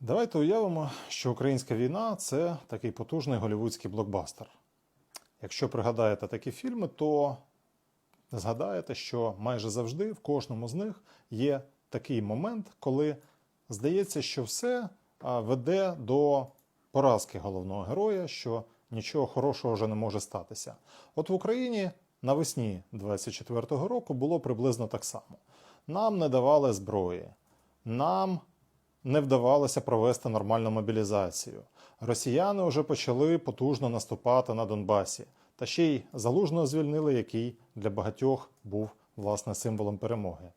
Давайте уявимо, що українська війна це такий потужний голівудський блокбастер. Якщо пригадаєте такі фільми, то згадаєте, що майже завжди в кожному з них є такий момент, коли здається, що все веде до поразки головного героя, що нічого хорошого вже не може статися. От в Україні навесні 24-го року було приблизно так само. Нам не давали зброї, нам не вдавалося провести нормальну мобілізацію. Росіяни вже почали потужно наступати на Донбасі. Та ще й залужного звільнили, який для багатьох був власне символом перемоги.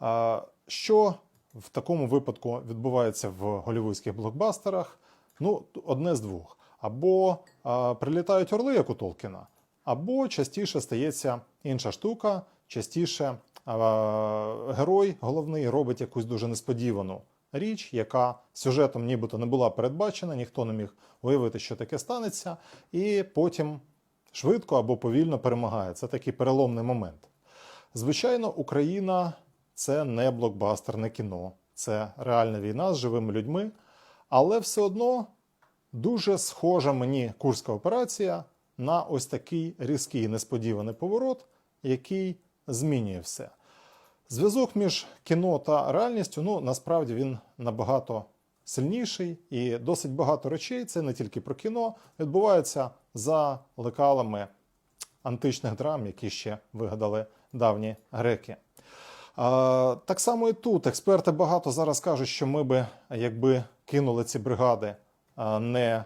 А, Що в такому випадку відбувається в голівудських блокбастерах? Ну, одне з двох. Або а, прилітають орли, як у Толкіна, або частіше стається інша штука, частіше а, герой головний робить якусь дуже несподівану річ, яка сюжетом нібито не була передбачена, ніхто не міг уявити, що таке станеться, і потім швидко або повільно перемагає. Це такий переломний момент. Звичайно, Україна це не блокбастер, не кіно, це реальна війна з живими людьми, але все одно дуже схожа мені курська операція на ось такий різкий несподіваний поворот, який змінює все. Зв'язок між кіно та реальністю, ну насправді він набагато сильніший і досить багато речей. Це не тільки про кіно, відбувається за лекалами античних драм, які ще вигадали давні греки. Так само і тут експерти багато зараз кажуть, що ми би, якби кинули ці бригади не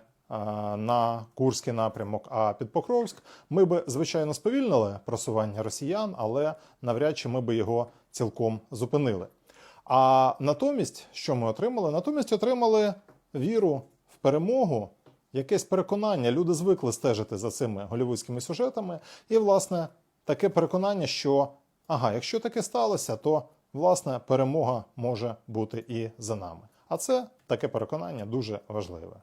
на Курський напрямок, а під Покровськ, ми би, звичайно, сповільнили просування росіян, але навряд чи ми би його цілком зупинили. А натомість, що ми отримали? Натомість отримали віру в перемогу, якесь переконання. Люди звикли стежити за цими голівудськими сюжетами, і, власне, таке переконання, що ага, якщо таке сталося, то власне перемога може бути і за нами. А це таке переконання дуже важливе.